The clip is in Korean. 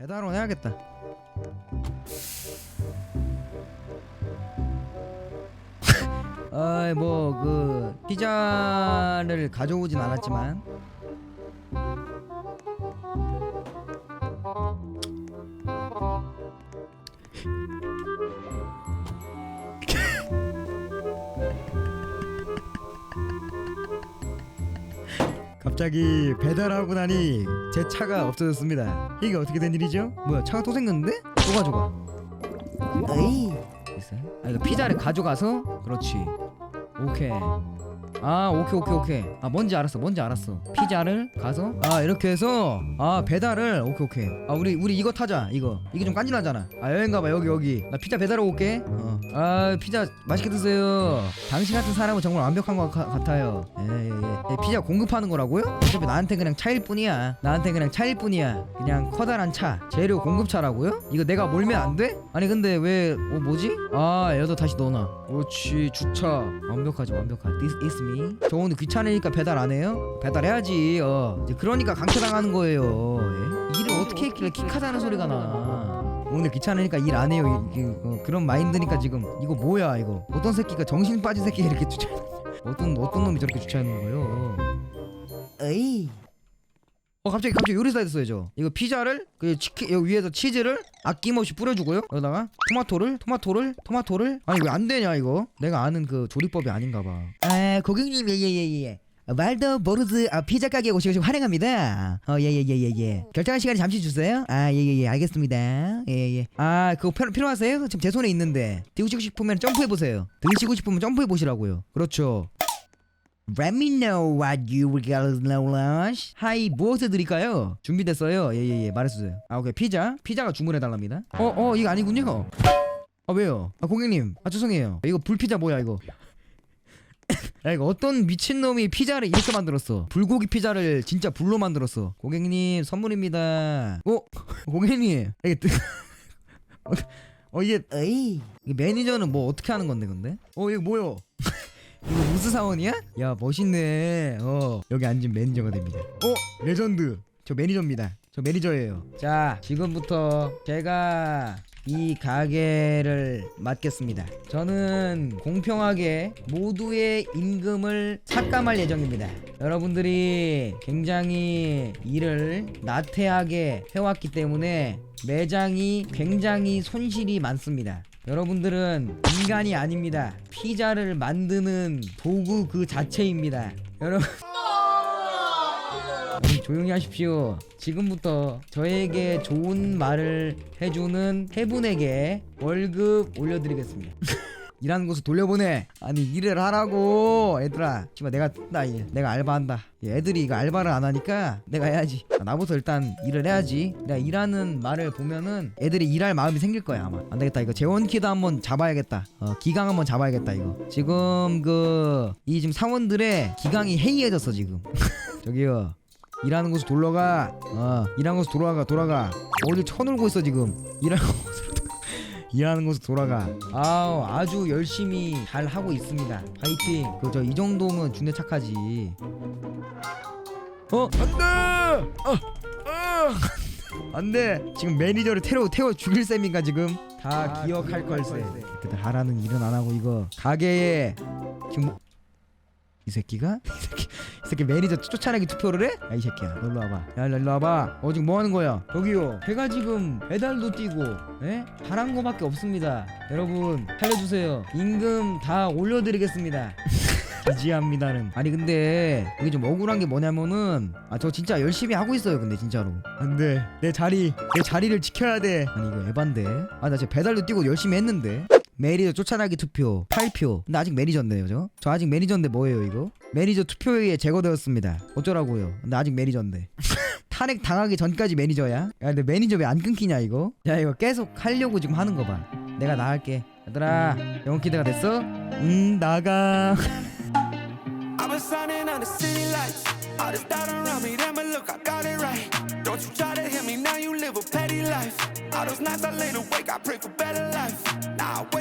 배달원 해야겠다. 아이 뭐그 피자를 가져오진 않았지만 갑자기 배달하고 나니 제 차가 없어졌습니다. 이게 어떻게 된 일이죠? 뭐야 차가 또 생겼는데? 또 가져가. 에이. 있어요? 아 이거 피자를 가져가서 그렇지. 오케이. 아 오케이 오케이 오케이. 아 뭔지 알았어 뭔지 알았어. 피자를 가서 아 이렇게 해서 아 배달을 오케이 오케이. 아 우리 우리 이거 타자 이거 이게 좀 깐진하잖아. 아 여행 가봐 여기 여기. 나 피자 배달하고 올게. 어. 아 피자 맛있게 드세요. 당신 같은 사람은 정말 완벽한 것 가- 같아요. 예예 예. 예, 피자 공급하는 거라고요? 어차피 나한테 그냥 차일 뿐이야. 나한테 그냥 차일 뿐이야. 그냥 커다란 차. 재료 공급차라고요? 이거 내가 몰면 안 돼? 아니 근데 왜 어, 뭐지? 아 얘도 다시 넣어놔. 그렇지 주차. 완벽하지 완벽하. This me. 저 오늘 귀찮으니까 배달 안 해요? 배달해야지. 어. 이제 그러니까 강퇴당하는 거예요. 예? 일을 어떻게 했길래 킥하다는 소리가 나. 오늘 귀찮으니까 일 안 해요. 이게 어, 그런 마인드니까 지금 이거 뭐야 이거? 어떤 새끼가 정신 빠진 새끼 이렇게 주차? 어떤 어떤 놈이 저렇게 주차하는 거예요? 에이. 어 갑자기 갑자기 요리사 됐어요 저. 이거 피자를 그 치킨 여기 위에서 치즈를 아낌없이 뿌려주고요. 여기다가 토마토를 토마토를 토마토를. 아니 왜 안 되냐 이거? 내가 아는 그 조리법이 아닌가 봐아 고객님 예예예예. 말도 모르드 아, 피자 가게 오셔서 환영합니다. 어 예 예 예 예 예. 결정할 시간에 잠시 주세요. 아 예 예 예. 알겠습니다. 예 예. 아 그거 필요, 필요하세요? 지금 제 손에 있는데. 드시고 싶으면 점프해 보세요. 드시고 싶으면 점프해 보시라고요. 그렇죠 Let me know what you would lunch. 하이 무엇을 드릴까요? 준비됐어요. 예 예 예 말해주세요. 아 오케이 피자 피자가 주문해 달랍니다. 어 어 이거 아니군요. 아 왜요? 아 고객님 아 죄송해요. 이거 불피자 뭐야 이거? 야 이거 어떤 미친 놈이 피자를 이렇게 만들었어? 불고기 피자를 진짜 불로 만들었어. 고객님 선물입니다. 어 고객님 이게 뜨... 어, 어 이게 에이 이 매니저는 뭐 어떻게 하는 건데 근데? 어 이거 뭐요? 이거 우수 사원이야? 야 멋있네. 어 여기 앉은 매니저가 됩니다. 어 레전드. 저 매니저입니다. 저 매니저예요. 자 지금부터 제가 이 가게를 맡겠습니다. 저는 공평하게 모두의 임금을 삭감할 예정입니다. 여러분들이 굉장히 일을 나태하게 해왔기 때문에 매장이 굉장히 손실이 많습니다. 여러분들은 인간이 아닙니다. 피자를 만드는 도구 그 자체입니다. 여러분 음, 조용히 하십시오. 지금부터 저에게 좋은 말을 해주는 해분에게 월급 올려드리겠습니다. 일하는 곳을 돌려보내. 아니 일을 하라고 얘들아. 지금 내가 나 일. 내가 알바한다. 애들이 이거 알바를 안 하니까 내가 해야지. 아, 나부터 일단 일을 해야지. 내가 일하는 말을 보면은 애들이 일할 마음이 생길 거야 아마. 안 되겠다. 이거 재원키도 한번 잡아야겠다. 어, 기강 한번 잡아야겠다 이거. 지금 그 이 지금 사원들의 기강이 해이해졌어 지금. 저기요. 일하는 곳으로 돌아가. 어, 일하는 곳으로 돌아가, 돌아가. 어디 쳐놀고 있어 지금. 일하는 곳으로 도- 일하는 곳으로 돌아가. 아우, 아주 열심히 잘 하고 있습니다. 파이팅. 그 저 이 정도면 준대 착하지. 어, 안돼. 어, 어. 안돼. 지금 매니저를 태워 태워 죽일 셈인가 지금? 다 기억할 걸세. 그때 하라는 일은 안 하고 이거 가게에 지금 뭐... 이 새끼가? 이 새끼 이 새끼 매니저 쫓아내기 투표를 해? 야 이 새끼야. 너 일로 와봐. 야 일로 와봐. 어 지금 뭐 하는 거야? 저기요. 제가 지금 배달도 뛰고 에? 잘한 거밖에 없습니다. 여러분 살려주세요. 임금 다 올려드리겠습니다. 기지합니다는. 아니 근데 이게 좀 억울한 게 뭐냐면은 아 저 진짜 열심히 하고 있어요 근데 진짜로. 안돼. 내 자리 내 자리를 지켜야 돼. 아니 이거 에반데? 아 나 지금 배달도 뛰고 열심히 했는데 매니저 쫓아나기 투표 8표 근데 아직 매니저인데요 저? 저 아직 매니저인데 뭐예요 이거? 매니저 투표에 제거되었습니다 어쩌라고요 근데 아직 매니저인데 탄핵 당하기 전까지 매니저야? 야 근데 매니저 왜 안 끊기냐 이거? 야 이거 계속 하려고 지금 하는 거봐 내가 나갈게 얘들아 영어 키드가 됐어? 응 나가. Don't you try to hit me, now you live a petty life. All those nights I laid awake, I pray for better life. Now I wake